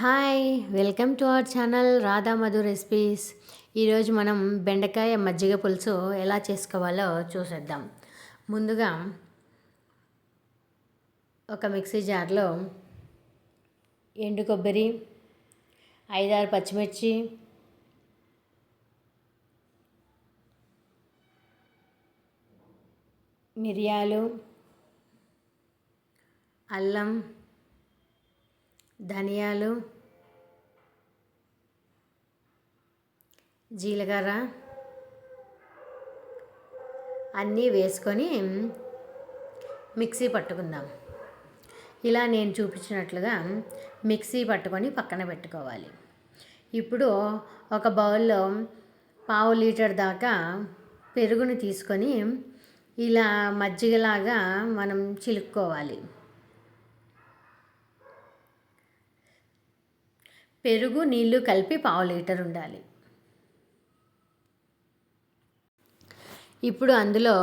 Hi welcome to our channel Radha Madhu recipes. ఈరోజు మనం బెండకాయ మజ్జిగ పులుసు ఎలా చేసుకోవాలో చూసేద్దాం. ముందుగా ఒక మిక్సీ జార్లో ఎండు కొబ్బరి ఐదారు పచ్చిమిర్చి మిరియాలు అల్లం ధనియాలు జీలకర్ర అన్నీ వేసుకొని మిక్సీ పట్టుకుందాం. ఇలా నేను చూపించినట్లుగా మిక్సీ పట్టుకొని పక్కన పెట్టుకోవాలి. ఇప్పుడు ఒక బౌల్లో పావు లీటర్ దాకా పెరుగుని తీసుకొని ఇలా మజ్జిగలాగా మనం చిలుక్కోవాలి. పెరుగు నీళ్ళు కలిపి పావు లీటర్ ఉండాలి. ఇప్పుడు అందులో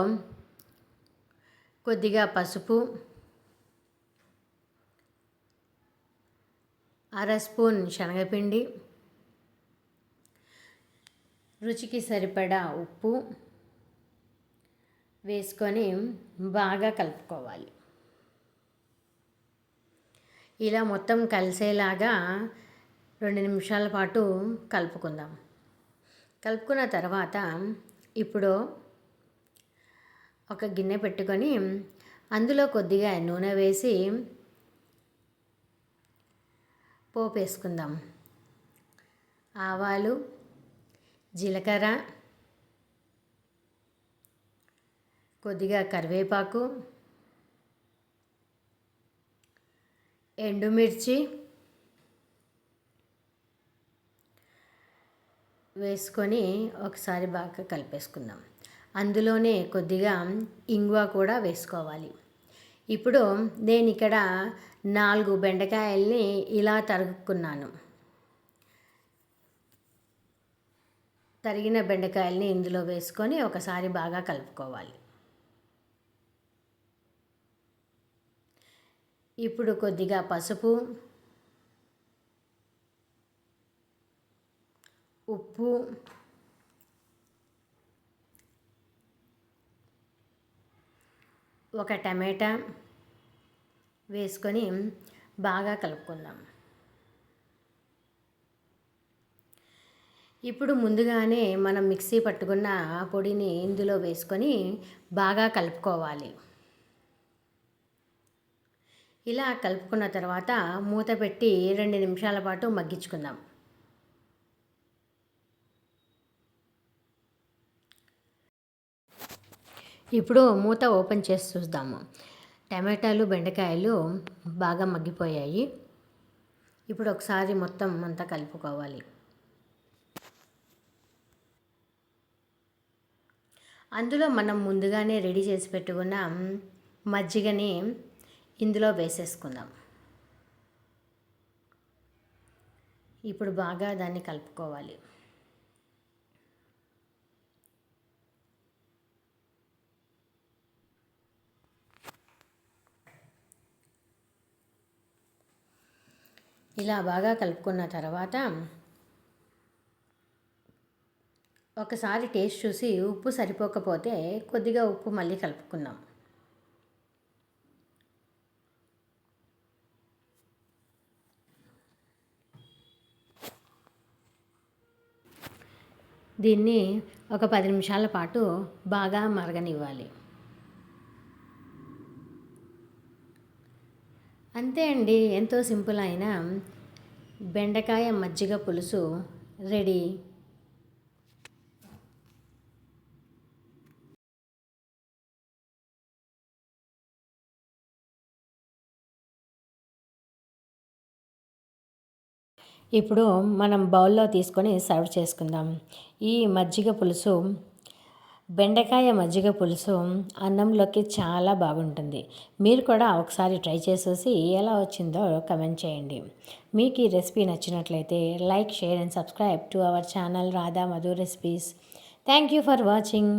కొద్దిగా పసుపు అర స్పూన్ శనగపిండి రుచికి సరిపడా ఉప్పు వేసుకొని బాగా కలుపుకోవాలి. ఇలా మొత్తం కలిసేలాగా రెండు నిమిషాల పాటు కలుపుకుందాం. కలుపుకున్న తర్వాత ఇప్పుడు ఒక గిన్నె పెట్టుకొని అందులో కొద్దిగా నూనె వేసి పోపు వేసుకుందాం. ఆవాలు జీలకర్ర కొద్దిగా కరివేపాకు ఎండుమిర్చి వేసుకొని ఒకసారి బాగా కలిపేసుకుందాం. అందులోనే కొద్దిగా ఇంగువ కూడా వేసుకోవాలి. ఇప్పుడు నేను ఇక్కడ నాలుగు బెండకాయల్ని ఇలా తరుగుకున్నాను తరిగిన బెండకాయల్ని ఇందులో వేసుకొని ఒకసారి బాగా కలుపుకోవాలి. ఇప్పుడు కొద్దిగా పసుపు ఉప్పు ఒక టమాటా వేసుకొని బాగా కలుపుకుందాం. ఇప్పుడు ముందుగానే మనం మిక్సీ పట్టుకున్న పొడిని ఇందులో వేసుకొని బాగా కలుపుకోవాలి. ఇలా కలుపుకున్న తర్వాత మూత పెట్టి రెండు నిమిషాల పాటు మగ్గించుకుందాం. ఇప్పుడు మూత ఓపెన్ చేసి చూద్దాము. టమాటాలు బెండకాయలు బాగా మగ్గిపోయాయి. ఇప్పుడు ఒకసారి మొత్తం అంతా కలుపుకోవాలి. అందులో మనం ముందుగానే రెడీ చేసి పెట్టుకున్న మజ్జిగని ఇందులో వేసేసుకుందాం. ఇప్పుడు బాగా దాన్ని కలుపుకోవాలి. ఇలా బాగా కలుపుకున్న తర్వాత ఒకసారి టేస్ట్ చూసి ఉప్పు సరిపోకపోతే కొద్దిగా ఉప్పు మళ్ళీ కలుపుకుందాం. దీన్ని ఒక పది నిమిషాల పాటు బాగా మరగనివ్వాలి. అంతే అండి. ఎంతో సింపుల్ అయిన బెండకాయ మజ్జిగ పులుసు రెడీ. ఇప్పుడు మనం బౌల్లో తీసుకొని సర్వ్ చేసుకుందాం. ఈ మజ్జిగ పులుసు బెండకాయ మజ్జిగ పులుసు అన్నంలోకి చాలా బాగుంటుంది. మీరు కూడా ఒకసారి ట్రై చేసేసి ఎలా వచ్చిందో కమెంట్ చేయండి. మీకు ఈ రెసిపీ నచ్చినట్లయితే like share and subscribe to our channel Radha Madhu recipes. Thank you for watching.